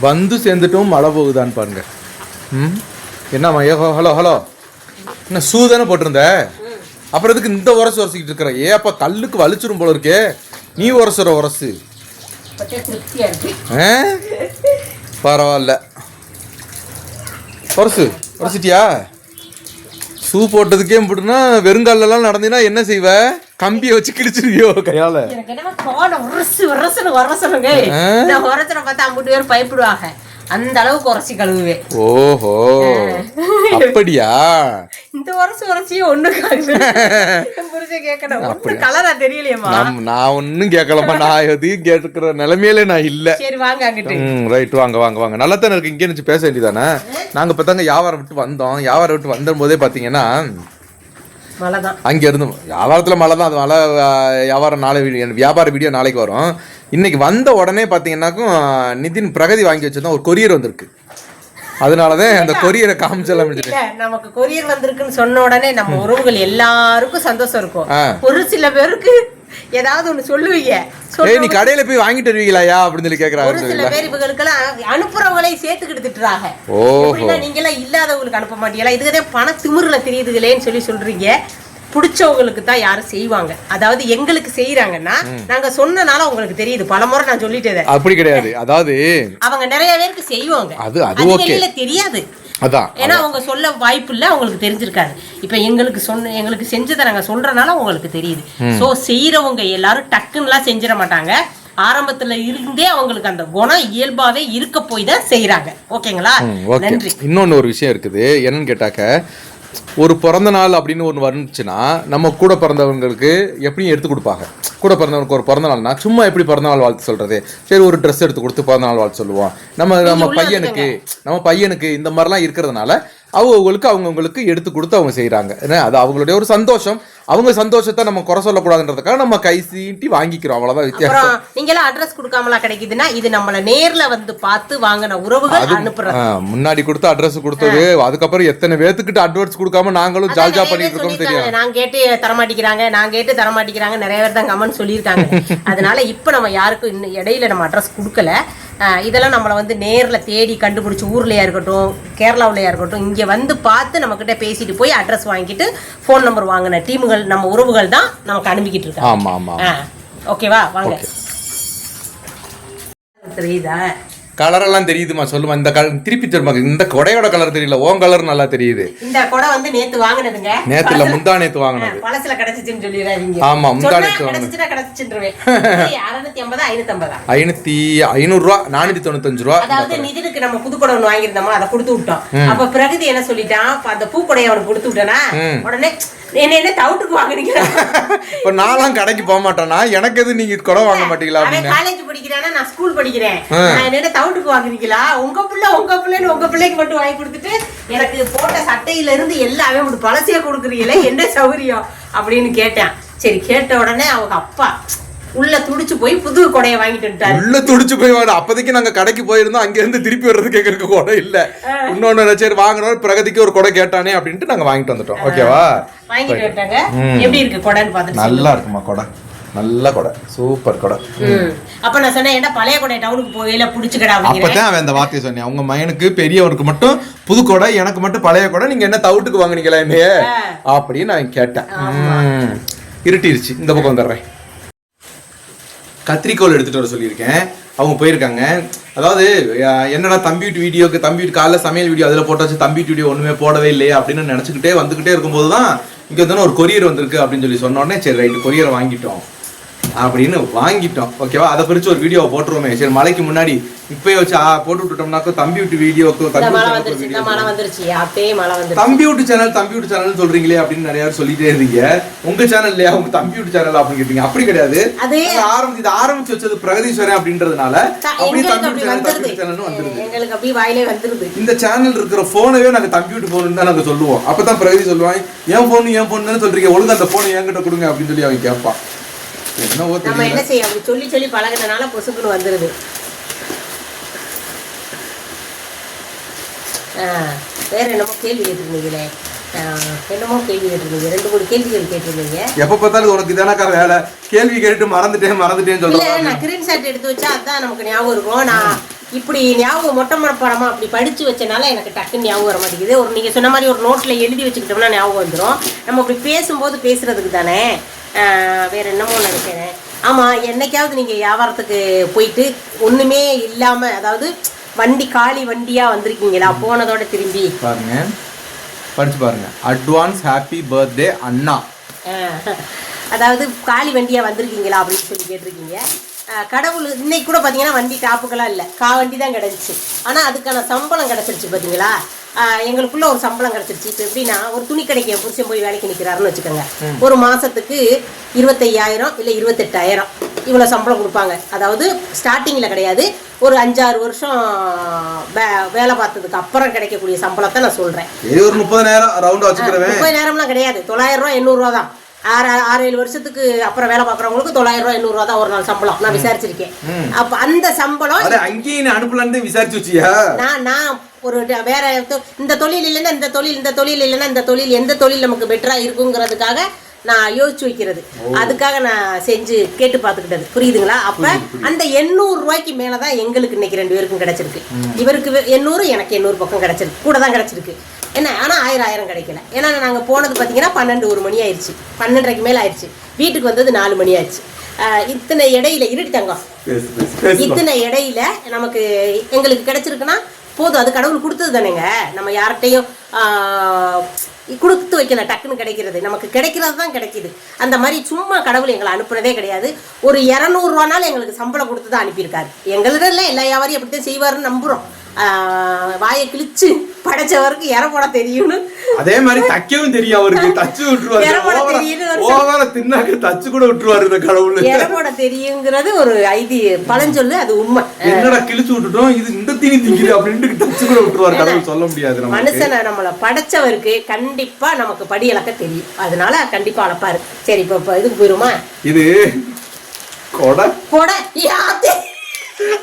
வந்து சேர்ந்துட்டும் மழை போகுதான்னு பாருங்க. ம்? என்னம்மா ஏ ஹலோ ஹலோ. என்ன ஷூ தானே போட்டிருந்த? அப்புறம் எதுக்கு இந்த உரசு உரசிக்கிட்டு இருக்கிற? ஏ அப்பா கல்லுக்கு வலிச்சிரும் போல இருக்கே. நீ உரசுற உரசு. பரவாயில்ல. உரசு உரசிட்டியா? ஷூ போட்டதுக்கே இப்படின்னா வெறுங்காலெல்லாம் நடந்தீங்கன்னா என்ன செய்வ? கம்பியை வச்சு கிழிச்சிருவியோ? கையால. எனக்கு என்ன உரசு உரசுன்னு உரசணுங்க ஆ? நான் உரசுன பார்த்தா ஐம்பது பேர் பயப்படுவாங்க. அந்த அளவுக்கு உரசி கழுவுவேன். ஓஹோ. அப்படியா? இந்த உரசு உரசியும் ஒண்ணு புரிஞ்ச கேட்கணும் கலரா தெரியலையேம்மா. நான் ஒன்றும் கேட்கலம்மா நான் எதையும் கேட்டுக்கிற நிலைமையில நான் இல்லை. சரி வாங்க அங்கிட்டு. ரைட் வாங்க வாங்க வாங்க. நல்லா தானே இருக்கு. இங்கே நினச்சி பேச வேண்டியதானே? நாங்கள் இப்போ தாங்க வியாபாரம் விட்டு வந்தோம். வியாபாரம் விட்டு வந்த போதே பார்த்தீங்கன்னா அங்கே இருந்து வியாபாரத்தில் மழை தான் அது மழை வியாபாரம் நாளை வியாபார வீடியோ நாளைக்கு வரும். இன்னைக்கு வந்த உடனே பார்த்தீங்கன்னாக்கும் நிதின் பிரகதி வாங்கி வச்சிருந்தோம் ஒரு கொரியர் வந்திருக்கு. அதனால தான் அந்த கொரியரை காமிச்சலாம் இல்ல நமக்கு கொரியர் வந்திருக்குன்னு சொன்ன உடனே நம்ம உறவுகள் எல்லாருக்கும் சந்தோஷம் இருக்கும். ஒரு சில பேருக்கு ஏதாவது ஒண்ணு சொல்லுவீங்க. ஏய் நீ கடையில் போய் வாங்கிட்டு வருவீங்களாயா? அப்படின்னு சொல்லி ஒரு கேட்குறாங்க சில பேர் இவங்களுக்கெல்லாம் அனுப்புறவங்களே சேர்த்துக்கிட்டு திட்டுறாங்க. ஓஹோ. நீங்க எல்லாம் இல்லாதவங்களுக்கு அனுப்ப மாட்டீங்களா? இதுக்குதான் பண திமிருல தெரியுதுகளேன்னு சொல்லி சொல்றீங்க. பிடிச்சவங்களுக்கு தான் யாரும் செய்வாங்க. அதாவது எங்களுக்கு செய்யறாங்கன்னா நாங்க சொன்னனால உங்களுக்கு தெரியுது. பலமுறை நான் சொல்லிட்டேன் அப்படி கிடையாது. அதாவது அவங்க நிறைய பேருக்கு செய்வாங்க. அது- அது தெரியாது. அதான். ஏன்னா அவங்க சொல்ல வாய்ப்பு இல்ல அவங்களுக்கு தெரிஞ்சிருக்காது. இப்ப எங்களுக்கு சொன்ன எங்களுக்கு செஞ்சதை நாங்க சொல்றனால உங்களுக்கு தெரியுது. சோ செய்யறவங்க எல்லாரும் டக்குன்னுலாம் செஞ்சிட மாட்டாங்க. ஆரம்பத்துல இருந்தே அவங்களுக்கு அந்த குணம் இயல்பாவே இருக்க போய் தான் செய்யறாங்க ஓகேங்களா? ஓகே. நன்றி. இன்னொன்று ஒரு விஷயம் இருக்குது. என்னன்னு கேட்டாக்க ஒரு பிறந்த நாள் அப்படின்னு ஒன்று வந்துச்சுன்னா நம்ம கூட பிறந்தவங்களுக்கு எப்படியும் எடுத்து கொடுப்பாங்க. கூட பிறந்தவங்களுக்கு ஒரு பிறந்த நாள்னா சும்மா எப்படி பிறந்த நாள் வாழ்த்து சொல்றது? சரி ஒரு ட்ரெஸ் எடுத்து கொடுத்து பிறந்த நாள் வாழ்த்து சொல்லுவோம். நம்ம நம்ம பையனுக்கு நம்ம பையனுக்கு இந்த மாதிரிலாம் இருக்கிறதுனால அவங்களுக்கு அவங்கவுங்களுக்கு எடுத்து கொடுத்து அவங்க செய்கிறாங்க ஏன்னா அது அவங்களுடைய ஒரு சந்தோஷம். அவங்க சந்தோஷத்தை நம்ம குறை சொல்லக்கூடாதுன்றதுக்காக நம்ம கை சீட்டி வாங்கிக்கிறோம். அவ்வளோதான் வித்தியாசம். அப்புறம் நீங்க எல்லாம் அட்ரஸ் கொடுக்காமலா கிடைக்குதுன்னா இது நம்மள நேர்ல வந்து பார்த்து வாங்கின உறவுகள் அனுப்புறது. ஆ, முன்னாடி கொடுத்த அட்ரஸ் கொடுத்தது அதுக்கப்புறம் எத்தனை பேத்துக்கிட்ட அட்வான்ஸ் கொடுக்காம நாங்களும் ஜால்ஜா பண்ணிட்டு இருக்கோம் தெரியும் நான் கேட்டு தரமாட்டிக்கிறாங்க நான் கேட்டு தரமாட்டிக்கிறாங்க நிறைய பேர் தான் கமெண்ட் சொல்லியிருக்காங்க. அதனால இப்ப நம்ம யாருக்கும் இன்னும் இடையில நம்ம அட்ரஸ் கொடுக்கல. இதெல்லாம் நம்மளை வந்து நேர்ல தேடி கண்டுபிடிச்சி ஊர்லயா இருக்கட்டும் கேரளாவுலயா இருக்கட்டும் இங்க வந்து பார்த்து நம்ம கிட்ட பேசிட்டு போய் அட்ரஸ் வாங்கிட்டு ஃபோன் நம்பர் வாங்கின டீமுகள் நம்ம உறவுகள் தான் நமக்கு அனுப்பிக்கிட்டு இருக்காங்க. ஓகேவா வாங்க. தெரியுதா? கலர் எல்லாம் தெரியுதுமா சொல்லுமா இந்த கலர் திருப்பி திரும்ப இந்த கொடையோட கலர் தெரியல ஓன் கலர் நல்லா தெரியுது. இந்த கொடை வந்து நேத்து வாங்கினதுங்க நேத்துல இல்ல முந்தா நேத்து வாங்கினது. பழசுல கிடைச்சிச்சுன்னு சொல்லிடுறாங்க ஆமா, முந்தா நேத்து வாங்கினது. கிடைச்சிச்சுன்னா கிடைச்சிச்சுன்றுவேன். அறுநூத்தி ஐம்பதா ஐநூத்தி ஐம்பதா ஐநூத்தி ஐநூறு ரூபா நானூத்தி தொண்ணூத்தஞ்சு ரூபா. அதாவது நிதினுக்கு நம்ம புதுக்குடம் ஒண்ணு வாங்கியிருந்தோமா அதை கொடுத்து விட்டோம். அப்ப பிரகதி என்ன சொல்லிட்டான் அந்த பூக்குடையை அவனுக்கு கொடுத்து விட்டனா உடனே என்ன என்ன தவுட்டுக்கு வாங்குனீங்க? இப்ப நான்லாம் கடைக்கு போக மாட்டேனா? எனக்கு எது நீங்க கொடை வாங்க மாட்டீங்களா அப்படின்னு. நான் ஸ்கூல் படிக்கிறேன். நான் என்ன தவுட்டுக்கு வாங்குறீங்களா? உங்க பிள்ளை உங்க பிள்ளைன்னு உங்க பிள்ளைக்கு மட்டும் வாங்கி கொடுத்துட்டு எனக்கு போட்ட சட்டையில இருந்து எல்லாமே ஒரு பழசையா கொடுக்குறீங்களே என்ன சௌகரியம்? அப்படின்னு கேட்டேன். சரி கேட்ட உடனே அவங்க அப்பா உள்ள துடிச்சு போய் புது கொடையை வாங்கிட்டு வந்துட்டாரு. உள்ள துடிச்சு போய் வாங்க அப்போதைக்கு நாங்க கடைக்கு போயிருந்தோம். அங்க இருந்து திருப்பி வர்றதுக்கு எங்களுக்கு கொடை இல்ல. இன்னொன்னு சரி வாங்கினோம் பிரகதிக்கு ஒரு கொடை கேட்டானே அப்படின்ட்டு நாங்க வாங்கிட்டு வந்துட்டோம். ஓகேவா? வாங்கிட்டு வந்துட்டாங்க. எப்படி இருக்கு கொடைன்னு பார்த்துட்டு நல்லா இருக்குமா கொடை? நல்ல கொடை சூப்பர் கொடை. அப்ப நான் சொன்னேன் ஏன்டா பழைய கொடை டவுனுக்கு போகையில புடிச்சுக்கடா அப்பதான் அவன் அந்த வார்த்தையை சொன்னேன். உங்க மகனுக்கு பெரியவனுக்கு மட்டும் புது கொடை எனக்கு மட்டும் பழைய கொடை நீங்க என்ன தவிட்டுக்கு வாங்குனீங்களா என்னைய? அப்படின்னு நான் கேட்டேன். இருட்டிருச்சு. இந்த பக்கம் வந்துடுறேன். கத்திரிக்கோல் எடுத்துட்டு வர சொல்லியிருக்கேன். அவங்க போயிருக்காங்க. அதாவது என்னடா தம்பி வீட்டு வீடியோக்கு தம்பி வீட்டு காலைல சமையல் வீடியோ அதில் போட்டாச்சு தம்பி வீட்டு வீடியோ ஒன்றுமே போடவே இல்லையே அப்படின்னு நினச்சிக்கிட்டே வந்துக்கிட்டே இருக்கும்போது தான் இங்கே வந்து ஒரு கொரியர் வந்திருக்கு அப்படின்னு சொல்லி சொன்ன உடனே சரி ரைட்டு கொரியரை வாங்கிட்டோம். அப்படின்னு வாங்கிட்டோம். ஓகேவா அதை குறித்து ஒரு வீடியோவை போட்டுருவோமே. சரி மலைக்கு முன்னாடி இப்பயே வச்சு ஆ, போட்டு விட்டுட்டோம்னாக்கா தம்பி வீட்டு வீடியோக்கு தம்பி வீட்டு வீடியோ சேனல் தம்பி வீட்டு சேனல் சொல்றீங்களே அப்படின்னு நிறைய சொல்லிட்டே இருந்தீங்க. உங்க சேனல் இல்லையா? உங்க தம்பி வீட்டு சேனல் அப்படின்னு கேட்டீங்க. அப்படி கிடையாது. ஆரம்பிச்சு இது ஆரம்பிச்சு வச்சது பிரகதீஸ்வரன் அப்படின்றதுனால அப்படியே தம்பி வீட்டு சேனல் தம்பி வீட்டு சேனல்னு வந்துருது. இந்த சேனல் இருக்கிற போனவே நாங்க தம்பி வீட்டு போன் தான் நாங்க சொல்லுவோம். அப்பதான் பிரகதி சொல்லுவாங்க என் போன் என் போன் சொல்றீங்க. ஒழுங்கா அந்த போனை என்கிட்ட கொடுங்க அப்படின்னு சொல்லி அவன் கேட்பான். என்னவோ நம்ம என்ன செய்ய அப்படி சொல்லி சொல்லி பழகுனனால பொசுக்குன்னு வந்துருது. ஆ, வேற என்னமோ கேள்வி கேட்டிருந்தீங்களே. என்னமோ கேள்வி கேட்டிருந்தீங்க. ரெண்டு மூணு கேள்விகள் கேட்டிருந்தீங்க. எப்ப பார்த்தாலும் உனக்கு இதானக்கா வேலை? கேள்வி கேட்டு மறந்துட்டேன் மறந்துட்டேன்னு சொல்றேன் நான் ஸ்கிரீன் ஷாட் எடுத்து வச்சா அதான் நமக்கு ஞாபகம் இருக்கும். நான் இப்படி ஞாபகம் மொட்டை மரப்பாடமா அப்படி படிச்சு வச்சனால எனக்கு டக்குன்னு ஞாபகம் வர மாட்டேங்குது. ஒரு நீங்க சொன்ன மாதிரி ஒரு நோட்ல எழுதி வச்சுக்கிட்டோம்னா ஞாபகம் வந்துடும் நம்ம அப்படி பேசும்போது பேசுறதுக்கு தானே. வேற என்னமோ நினைக்கிறேன் ஆமா என்னைக்காவது நீங்க வியாபாரத்துக்கு போயிட்டு ஒண்ணுமே இல்லாம அதாவது வண்டி காலி வண்டியா வந்திருக்கீங்களா? போனதோட திரும்பி. பாருங்க. படிச்சு பாருங்க. அட்வான்ஸ் ஹாப்பி பர்த்டே அண்ணா. அதாவது காலி வண்டியா வந்திருக்கீங்களா அப்படின்னு சொல்லி கேட்டிருக்கீங்க. கடவுள் இன்னைக்கு கூட பார்த்தீங்கன்னா வண்டி டாப்புக்கெல்லாம் இல்லை. கா வண்டி தான் கிடச்சிச்சு ஆனால் அதுக்கான சம்பளம் கிடச்சிருச்சு பார்த்தீங்களா எங்களுக்குள்ள ஒரு சம்பளம் கிடச்சிருச்சு. இப்போ எப்படின்னா ஒரு துணி கடைக்கு என் புருஷன் போய் வேலைக்கு நிற்கிறாருன்னு வச்சுக்கோங்க. ஒரு மாதத்துக்கு இருபத்தையாயிரம் இல்லை இருபத்தெட்டாயிரம் இவ்வளோ சம்பளம் கொடுப்பாங்க. அதாவது ஸ்டார்டிங்கில் கிடையாது. ஒரு அஞ்சாறு வருஷம் வே- வேலை பார்த்ததுக்கு அப்புறம் கிடைக்கக்கூடிய சம்பளத்தை நான் சொல்கிறேன் முப்பதாயிரம் ரவுண்ட் வச்சுக்கிறவன். முப்பது நேரம்லாம் கிடையாது. தொள்ளாயிரம் ரூபா எண்ணூறு ரூபா தான். ஆறு ஆறு ஏழு வருஷத்துக்கு அப்புறம் வேலை பார்க்குறவங்களுக்கு தொள்ளாயிரம் ரூபா எண்ணூறு ரூபா தான் ஒரு நாள் சம்பளம். நான் விசாரிச்சிருக்கேன். அப்ப அந்த சம்பளம் அங்கேயும் அனுப்பலான்னு விசாரிச்சு வச்சியா? நான் நான் ஒரு வேற இந்த தொழில் இல்லைன்னா இந்த தொழில் இந்த தொழில் இல்லைன்னா இந்த தொழில் எந்த தொழில் நமக்கு பெட்டரா இருக்குங்கிறதுக்காக நான் யோசிச்சு வைக்கிறது. அதுக்காக நான் செஞ்சு கேட்டு பார்த்துக்கிட்டது. புரியுதுங்களா? அப்ப அந்த எண்ணூறு ரூபாய்க்கு மேலதான் எங்களுக்கு இன்னைக்கு ரெண்டு பேருக்கும் கிடைச்சிருக்கு. இவருக்கு எண்ணூறு எனக்கு எண்ணூறு பக்கம் கிடைச்சிருக்கு. கூட தான் கிடைச்சிருக்கு. என்ன ஆனா ஆயிரம் ஆயிரம் கிடைக்கல. ஏன்னா நாங்க போனது பாத்தீங்கன்னா பன்னெண்டு ஒரு மணி ஆயிடுச்சு. பன்னெண்டரைக்கு மேல ஆயிடுச்சு. வீட்டுக்கு வந்தது நாலு மணி ஆயிடுச்சு. இத்தனை இடையில இருட்டு தங்கம். இத்தனை இடையில நமக்கு எங்களுக்கு கிடைச்சிருக்குன்னா போதும். அது கடவுள் கொடுத்தது தானேங்க. நம்ம யார்கிட்டையும் கொடுத்து வைக்கல டக்குன்னு கிடைக்கிறது. நமக்கு கிடைக்கிறது தான் கிடைக்குது. அந்த மாதிரி சும்மா கடவுள் எங்களை அனுப்புனதே கிடையாது. ஒரு இரநூறுவானாலும் எங்களுக்கு சம்பளம் கொடுத்து தான் அனுப்பியிருக்காரு. எங்களிடம் எல்லா வியாபாரியும் அப்படித்தான் செய்வாருன்னு நம்புறோம். ஆஹ், வாயை கிழிச்சு படைச்சவருக்கு இற போட தெரியும்னு. அதே மாதிரி தைக்கவும் தெரியும் அவருக்கு. தச்சு விட்டுருவாரு. ஓவர தின்னாக்க தச்சு கூட விட்டுருவாரு இந்த கடவுள். இற போட தெரியுங்கிறது ஒரு ஐதி பழஞ்சொல்லு அது உண்மை. என்னடா கிழிச்சு விட்டுட்டோம்? இது இந்த தீனி திங்குது அப்படின்ட்டு தச்சு கூட விட்டுருவாரு கடவுள் சொல்ல முடியாது மனுஷனை நம்மளை படைச்சவருக்கு கண்டிப்பா நமக்கு படி இழக்க தெரியும். அதனால கண்டிப்பா அளப்பாரு சரி இப்போ இதுக்கு போயிருமா? இது கொடை. கொடை.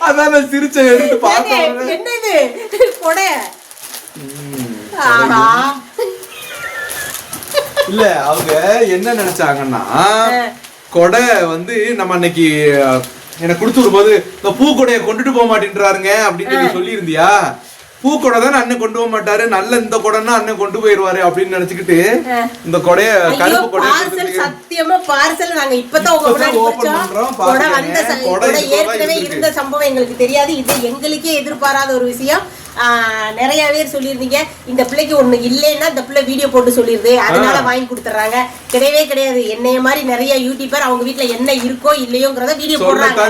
அதான் நான் சிரிச்ச எடுத்து பார்த்தேன் என்ன இது கொடை ஆஹா. இல்ல அவங்க என்ன நினைச்சாங்கன்னா கொடை வந்து நம்ம அன்னைக்கு எனக்கு கொடுத்து விடும்போது இந்த பூக்கொடையை கொண்டுட்டு போக மாட்டேன்றாருங்க அப்படின்னு நீங்க சொல்லியிருந்தியா பூக்கொடை தானே அண்ணன் கொண்டு போக மாட்டாரு. நல்ல இந்த கொடைன்னா அண்ணன் கொண்டு போயிருவாரு அப்படின்னு நினைச்சுக்கிட்டு இந்த கொடைய கருப்பு பார்சல் சத்தியமா பார்சல் நாங்க இப்பதான் படிச்சோம் பண்றோம், கொடை கொடை கொடை ஏற்கனவே. இருந்த சம்பவம் எங்களுக்கு தெரியாது. இது எங்களுக்கே எதிர்பாராத ஒரு விஷயம். ஆஹ், நிறைய பேர் சொல்லியிருந்தீங்க. இந்த பிள்ளைக்கு ஒண்ணு இல்லைன்னா இந்த பிள்ளை வீடியோ போட்டு சொல்லிருது அதனால வாங்கி கொடுத்துறாங்க கிடையவே கிடையாது. என்னைய மாதிரி நிறைய யூடியூபர் அவங்க வீட்ல என்ன இருக்கோ இல்லையோங்கிறத வீடியோ போடுறாங்க.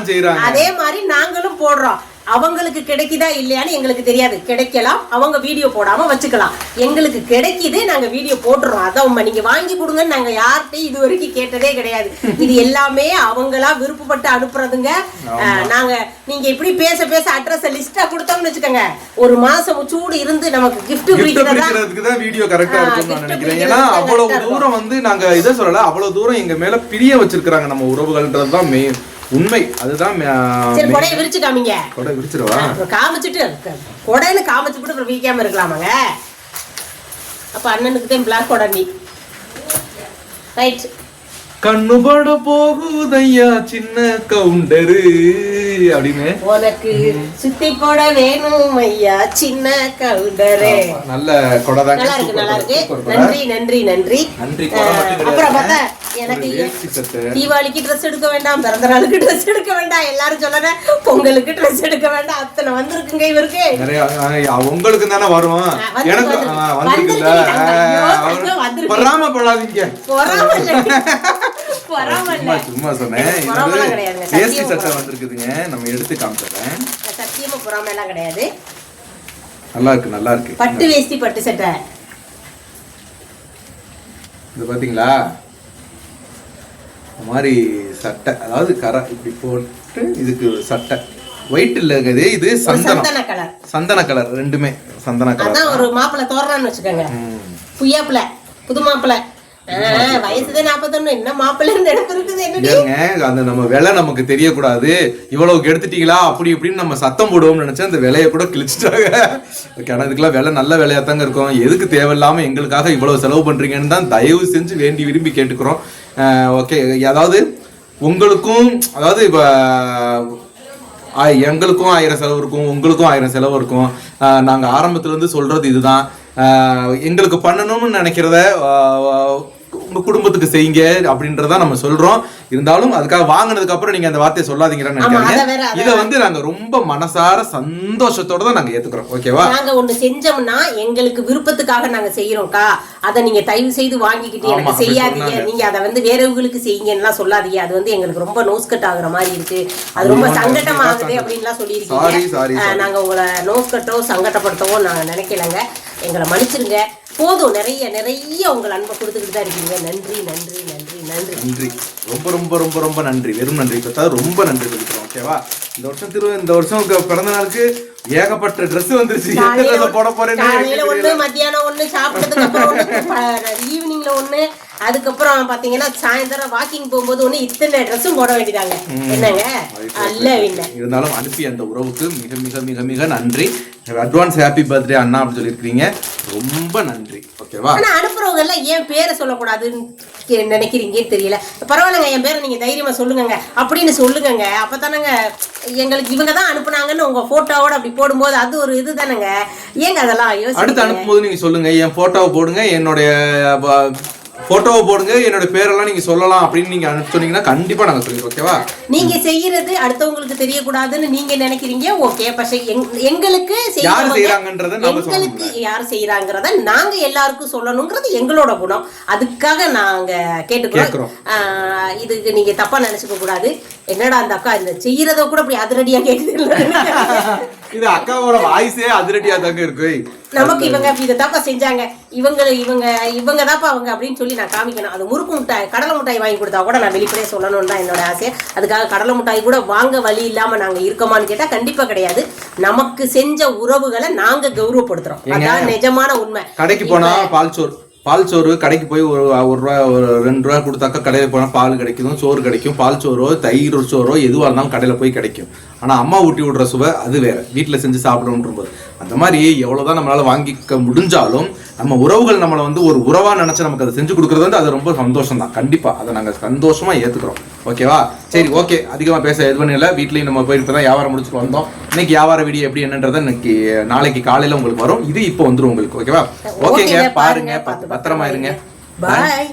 அதே மாதிரி நாங்களும் போடுறோம். அவங்களுக்கு கிடைக்குதா இல்லையான்னு எங்களுக்கு தெரியாது. கிடைக்கலாம். அவங்க வீடியோ போடாம வச்சுக்கலாம். எங்களுக்கு கிடைக்குது நாங்க வீடியோ போட்டுறோம். அதான் உண்மை. நீங்க வாங்கி கொடுங்கன்னு நாங்க யார்கிட்டயும் இது வரைக்கும் கேட்டதே கிடையாது. இது எல்லாமே அவங்களா விருப்பப்பட்டு அனுப்புறதுங்க. நாங்க நீங்க இப்படி பேச பேச அட்ரஸ் லிஸ்டா கொடுத்தோம்னு வச்சுக்கோங்க. ஒரு மாசம் சூடு இருந்து நமக்கு கிஃப்ட் பிடிக்கிறதா? பிடிக்கிறதுக்கு தான் வீடியோ கரெக்டா நான் நினைக்கிறேன். பிடிக்கிறது ஏன்னா அவ்வளவு தூரம் வந்து நாங்க இதை சொல்லல அவ்வளவு தூரம் எங்க மேல பிரிய வச்சிருக்காங்க நம்ம உறவுகள்ன்றது தான் மெயின் உண்மை. அதுதான் சரி. கொடையை விரிச்சு காமிங்க. கொடை அப்புறம் காமிச்சிட்டு க- கொடைன்னு காமிச்சுட்டு அப்புறம் வீக்காம இருக்கலாமாங்க? அப்ப அண்ணனுக்கு தான் பிளாக் கொடை நீ. ரைட் கண்ணுபட போகுதையா சின்ன கவுண்டரு அப்படின்னு உனக்கு சுத்தி கொடை வேணும் ஐயா சின்ன கவுண்டரே நல்ல கொடை தாங்க. நல்லா இருக்கு நல்லா இருக்கு. நன்றி நன்றி நன்றி நன்றி அப்புறம். பார்த்தா எனக்கு. தீபாவளிக்கு ட்ரெஸ் எடுக்க வேண்டாம் பிறந்த நாளுக்கு ட்ரெஸ் எடுக்க வேண்டாம் எல்லாரும் சொல்லற பொங்கலுக்கு ட்ரெஸ் எடுக்க வேண்டாம் அத்தனை வந்திருக்குங்க இவருக்கு உங்களுக்கு தானே வரும் எனக்கு வந்திருக்குல்ல பொறாம இல்லை. பொறாம சும்மா. சும்மா சொன்னேன். வேஷ்டி சட்டை. வந்திருக்குதுங்க. நம்ம எடுத்து காமிச்சிடுறேன். சத்தியமா பொறாம எல்லாம் கிடையாது. நல்லா இருக்கு நல்லா இருக்கு. பட்டு வேஷ்டி பட்டு சட்டை. இது பாத்தீங்களா? இந்த மாதிரி சட்டை. அதாவது கரை இப்படி போட்டு இதுக்கு சட்டை. ஒயிட் இல்லைங்க இது சந்தன கலர் சந்தன கலர் ரெண்டுமே. சந்தன கலர் ஒரு மாப்பிள்ளை தோறான்னு வச்சுக்கோங்க. ம். புய்யாப்பிள்ள புது மாப்பிள்ளை அந்த நம்ம விலை நமக்கு தெரியக்கூடாது. இவ்வளவுக்கு எடுத்துட்டீங்களா? அப்படி இப்படின்னு நம்ம சத்தம் போடுவோம்னு நினைச்சா அந்த விலையை கூட கிழிச்சிட்டாங்க. கிணதுக்குலாம் விலை நல்ல விலையா தாங்க இருக்கும். எதுக்கு தேவையில்லாம எங்களுக்காக இவ்வளவு செலவு பண்றீங்கன்னு தான் தயவு செஞ்சு வேண்டி விரும்பி கேட்டுக்கிறோம். ஓகே அதாவது உங்களுக்கும் அதாவது இப்போ எங்களுக்கும் ஆயிரம் செலவு இருக்கும். உங்களுக்கும் ஆயிரம் செலவு இருக்கும். ஆ, நாங்க ஆரம்பத்துல இருந்து சொல்றது இதுதான். ஆ, எங்களுக்கு பண்ணணும்னு நினைக்கிறத குடும்பத்துக்கு செய்யுங்க அப்படின்றத நம்ம சொல்றோம். இருந்தாலும் அதுக்காக வாங்கினதுக்கு அப்புறம் நீங்க அந்த வார்த்தையை சொல்லாதீங்கன்னு நினைக்காதீங்க. இதை வந்து நாங்க ரொம்ப மனசார சந்தோஷத்தோட தான் நாங்க ஏத்துக்கிறோம். ஓகேவா? நாங்க ஒண்ணு செஞ்சோம்னா எங்களுக்கு விருப்பத்துக்காக நாங்க செய்யறோம்க்கா அதை நீங்க தயவு செய்து வாங்கிக்கிட்டு எனக்கு செய்யாதீங்க. நீங்க அதை வந்து வேறவங்களுக்கு செய்யுங்கன்னுலாம் சொல்லாதீங்க. அது வந்து எங்களுக்கு ரொம்ப நோஸ்கட் ஆகுற மாதிரி இருக்கு. அது ரொம்ப சங்கடம் ஆகுது அப்படின்லாம் சொல்லியிருக்கீங்க. நாங்க உங்களை நோஸ்கட்டோ சங்கடப்படுத்தவோ நாங்க நினைக்கலங்க. எங்களை மன்னிச்சிருங்க. போதும். நிறைய நிறைய உங்கள் அன்பை கொடுத்துக்கிட்டு தான் இருக்கீங்க. நன்றி நன்றி நன்றி நன்றி. நன்றி. ரொம்ப ரொம்ப ரொம்ப ரொம்ப நன்றி. வெறும் நன்றி பார்த்தா ரொம்ப நன்றி கொடுக்குறோம். ஓகேவா இந்த வருஷம் திரு இந்த வருஷம் பிறந்த நாளுக்கு ஏகப்பட்ட Dress வந்துருச்சு. எந்த ட்ரெஸ் போட போறேன்னு காலையில ஒண்ணு. மத்தியானம் ஒண்ணு சாப்பிட்டதுக்கு அப்புறம் ஈவினிங்ல ஒண்ணு அதுக்கப்புறம் பாத்தீங்கன்னா சாயந்தரம் வாக்கிங் போகும்போது ஒண்ணு இத்தனை ட்ரெஸ்ஸும் போட வேண்டியதாங்க. என்னங்க? அல்ல இருந்தாலும் அனுப்பி அந்த உறவுக்கு மிக மிக மிக மிக நன்றி. அட்வான்ஸ் ஹாப்பி பர்த்டே அண்ணா அப்படின்னு சொல்லியிருக்கீங்க ரொம்ப நன்றி. ஓகேவா? எல்லாம் ஏன் பேரை சொல்லக்கூடாதுன்னு நினைக்கிறீங்கன்னு தெரியல. பரவாயில்லைங்க என் பேரை நீங்க தைரியமா சொல்லுங்கங்க. அப்படின்னு சொல்லுங்கங்க. அப்பதானங்க எங்களுக்கு இவங்க தான் அனுப்புனாங்கன்னு உங்க போட்டோவோட அப்படி போடும்போது அது ஒரு இதுதானங்க. ஏங்க அதெல்லாம் அடுத்து யோசிச்சு அனுப்பும்போது நீங்க சொல்லுங்க. என் போட்டோவை போடுங்க. என்னுடைய போட்டோவை போடுங்க என்னோட பேரெல்லாம் நீங்க சொல்லலாம் அப்படின்னு நீங்க அனுப்பி சொன்னீங்கன்னா கண்டிப்பா நாங்க சொல்லிடுவோம் ஓகேவா? நீங்க செய்யறது அடுத்தவங்களுக்கு தெரியக்கூடாதுன்னு நீங்க நினைக்கிறீங்க ஓகே. பட் எங்களுக்கு யாரு செய்யறாங்கன்றத எங்களுக்கு யார் செய்யறாங்கிறத நாங்க எல்லாருக்கும் சொல்லணுங்கிறது எங்களோட குணம். அதுக்காக நாங்க கேட்டுக்கிறோம். இதுக்கு நீங்க தப்பா நினைச்சுக்க கூடாது. என்னடா அந்த அக்கா இந்த செய்யறத கூட அப்படி அதிரடியா கேக்குது இது அக்காவோட வாய்ஸே அதிரடியா தாங்க இருக்கு நமக்கு இவங்க இதை தாப்பா செஞ்சாங்க. இவங்க இவங்க இவங்க தாப்பா அவங்க அப்படின்னு சொல்லி நான் காமிக்கணும். அது முறுக்கு மிட்டாய் கடலை மிட்டாய் வாங்கி கொடுத்தா கூட நான் வெளிப்படையே சொல்லணும்னு தான் என்னோட ஆசை. அதுக்காக கடலை மிட்டாய் கூட வாங்க வழி இல்லாம நாங்க இருக்கோமான்னு கேட்டா கண்டிப்பா கிடையாது. நமக்கு செஞ்ச உறவுகளை நாங்க கௌரவப்படுத்துறோம்? அதான் நிஜமான உண்மை. கடைக்கு போனா பால் சோறு பால் சோறு கடைக்கு போய் ஒரு ஒரு ரூபா ஒரு ரெண்டு ரூபா கொடுத்தாக்கா கடையில் போனால் பால் கிடைக்கும் சோறு கிடைக்கும் பால் சோறோ தயிர் சோறோ எதுவாக இருந்தாலும் கடையில் போய் கிடைக்கும். ஆனால் அம்மா ஊட்டி விடுற சுவை அது வேறு. வீட்டில் செஞ்சு சாப்பிடணுன்றபோது அந்த மாதிரி எவ்வளோ தான் நம்மளால் வாங்கிக்க முடிஞ்சாலும் நம்ம உறவுகள் நம்மளை வந்து ஒரு உறவா நினைச்சு நமக்கு அதை செஞ்சு கொடுக்கறது வந்து அது ரொம்ப சந்தோஷம் தான் கண்டிப்பா. அதை நாங்கள் சந்தோஷமா ஏத்துக்கிறோம். ஓகேவா? சரி ஓகே. அதிகமாக பேச எது பண்ணல இல்லை. வீட்லயும் நம்ம போய் இப்போ தான் வியாபாரம் முடிச்சுட்டு வந்தோம். இன்னைக்கு வியாபார வீடியோ எப்படி என்னன்றதை இன்னைக்கு நாளைக்கு காலையில உங்களுக்கு வரும். இது இப்போ வந்துரும் உங்களுக்கு. ஓகேவா? ஓகேங்க. பாருங்க. பத்திரமா இருங்க. பாய்.